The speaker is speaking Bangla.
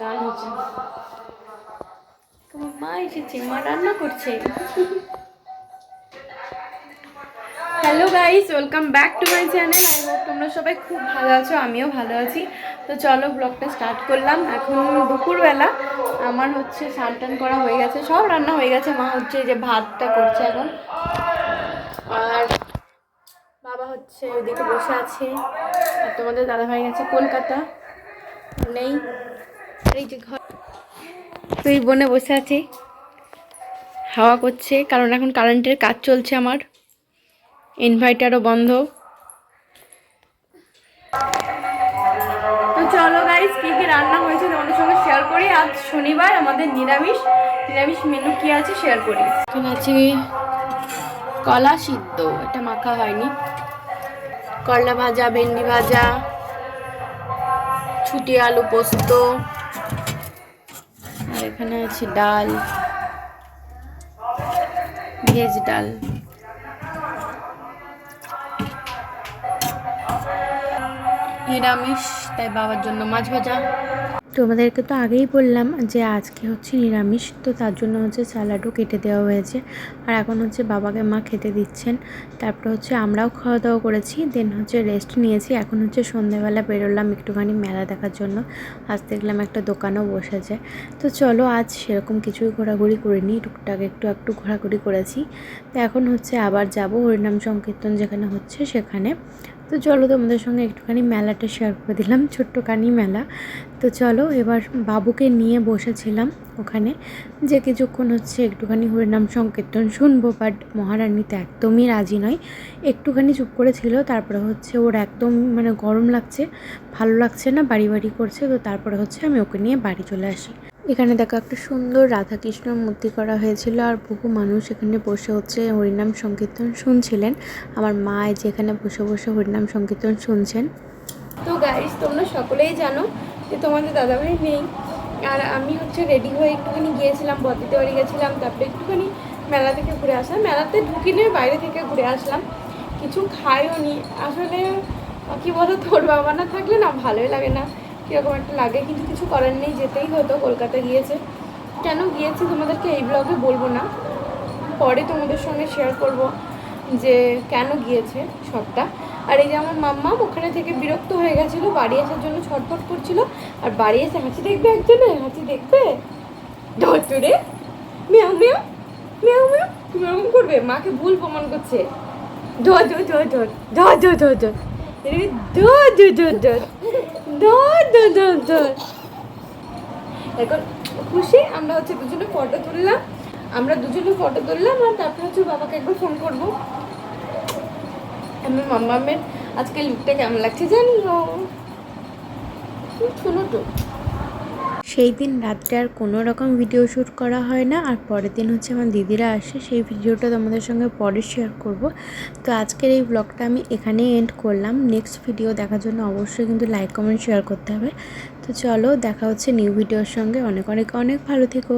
গান হচ্ছে। তোমার মা এসেছে, মা রান্না করছে। Hello guys welcome back to my channel I hope তোমরা সবাই খুব ভালো আছো, আমিও ভালো আছি। তো চলো ব্লগটা স্টার্ট করলাম। এখন দুপুরবেলা আমার হচ্ছে স্নান টান করা হয়ে গেছে, সব রান্না হয়ে গেছে। মা হচ্ছে যে ভাতটা করছে এখন। আর বাবা হচ্ছে ওইদিকে বসে আছে। আর তোমাদের দাদাভাই গেছে কলকাতা। নেই। এই যে ঘর। তো এই বনে বসে আছি। হাওয়া করছে, কারণ এখন কারেন্টের কাজ চলছে আমার। ইনভার্টারও বন্ধ। তো চলো গাইস কী কী রান্না হয়েছে তোমাদের সঙ্গে শেয়ার করি। আজ শনিবার, আমাদের নিরামিষ। নিরামিষ মেনু কী আছে শেয়ার করি। এখানে আছে কলা সিদ্ধ, এটা মাখা হয়নি। করলা ভাজা, ভেন্ডি ভাজা, ছুটি আলু পোস্ত। আর এখানে আছে ডাল ভেজ ডাল। নিরামিষ তাই বাবার জন্য মাছ ভাজা। তোমাদেরকে তো আগেই বললাম যে আজকে হচ্ছে নিরামিষ, তো তার জন্য হচ্ছে স্যালাডও কেটে দেওয়া হয়েছে। আর এখন হচ্ছে বাবাকে মা খেতে দিচ্ছেন। তারপর হচ্ছে আমরাও খাওয়া দাওয়া করেছি দেন হচ্ছে রেস্ট নিয়েছি। এখন হচ্ছে সন্ধেবেলা বেরোলাম একটুখানি মেলা দেখার জন্য। আজ দেখলাম একটা দোকানও বসেছে। তো চলো আজ সেরকম কিছুই ঘোরাঘুরি করিনি, টুকটাক একটু একটু ঘোরাঘুরি করেছি। তো এখন হচ্ছে আবার যাব হরিনাম সংকীর্তন যেখানে হচ্ছে সেখানে। তো চলো তোমাদের সঙ্গে একটুখানি মেলাটা শেয়ার করে দিলাম ছোট্টখানি মেলা। তো চলো এবার বাবুকে নিয়ে বসেছিলাম ওখানে। যে কিছুক্ষণ হচ্ছে একটুখানি হরিনাম সংকীর্তন শুনব বাট মহারানী তো একদমই রাজি নয়। একটুখানি চুপ করেছিল, তারপরে হচ্ছে ওর একদম মানে গরম লাগছে, ভালো লাগছে না, বাড়ি বাড়ি করছে, তো তারপরে হচ্ছে আমি ওকে নিয়ে বাড়ি চলে আসি। এখানে দেখো একটা সুন্দর রাধাকৃষ্ণর মূর্তি করা হয়েছিল আর বহু মানুষ এখানে বসে হচ্ছে হরিনাম সংকীর্তন শুনছিলেন। আমার মা যেখানে বসে বসে হরিনাম সংকীর্তন শুনছেন। তো গাইস তোমরা সকলেই জানো যে তোমাদের দাদাভাই নেই। আর আমি হচ্ছে রেডি হয়ে একটুখানি গিয়েছিলাম বদিতে বাড়ি গেছিলাম, তারপরে একটুখানি মেলা থেকে ঘুরে আসলাম। মেলাতে ঢুকিনি, বাইরে থেকে ঘুরে আসলাম। কিছু খাইও নি আসলে, কি বলো তোর বাবা না থাকলে না ভালোই লাগে না। কীরকম একটা লাগে কিন্তু কিছু করার নেই যেতেই হতো কলকাতা গিয়েছে কেন গিয়েছি তোমাদেরকে এই ব্লগে বলব না পরে তোমাদের সঙ্গে শেয়ার করব যে কেন গিয়েছে সবটা আর এই যে আমার মাম্মা ওখানে থেকে বিরক্ত হয়ে গেছিল বাড়ি আসার জন্য ছটফট করছিল আর বাড়ি এসে হাঁচি দেখবে একজনে হাঁচি দেখবে ধরে মেয়াও মেয়াও মেয়াও মেয়াও তুমি এরকম করবে মাকে ভুল প্রমাণ করছে ধর ধর ধর ধর ধর ধর ধর ধর ধর ধর ধর ধর ধর ধর ধর। এখন খুশি? আমরা হচ্ছে দুজনে ফটো তুললাম। আমরা দুজনে ফটো তুললাম আর তারপর হচ্ছে বাবাকে একবার ফোন করব। আমি মাম্মামের আজকে লুকটা কেমন লাগছে জানি গো শোনো তো। সেই দিন রাত্রে আর কোনো রকম ভিডিও শ্যুট করা হয় না। আর পরের দিন হচ্ছে আমার দিদিরা আসে, সেই ভিডিওটা তোমাদের সঙ্গে পরে শেয়ার করব। তো আজকের এই ব্লগটা আমি এখানেই এন্ড করলাম। নেক্সট ভিডিও দেখার জন্য অবশ্যই কিন্তু লাইক কমেন্ট শেয়ার করতে হবে। তো চলো, দেখা হচ্ছে নিউ ভিডিওর সঙ্গে। অনেক অনেক অনেক ভালো থেকো।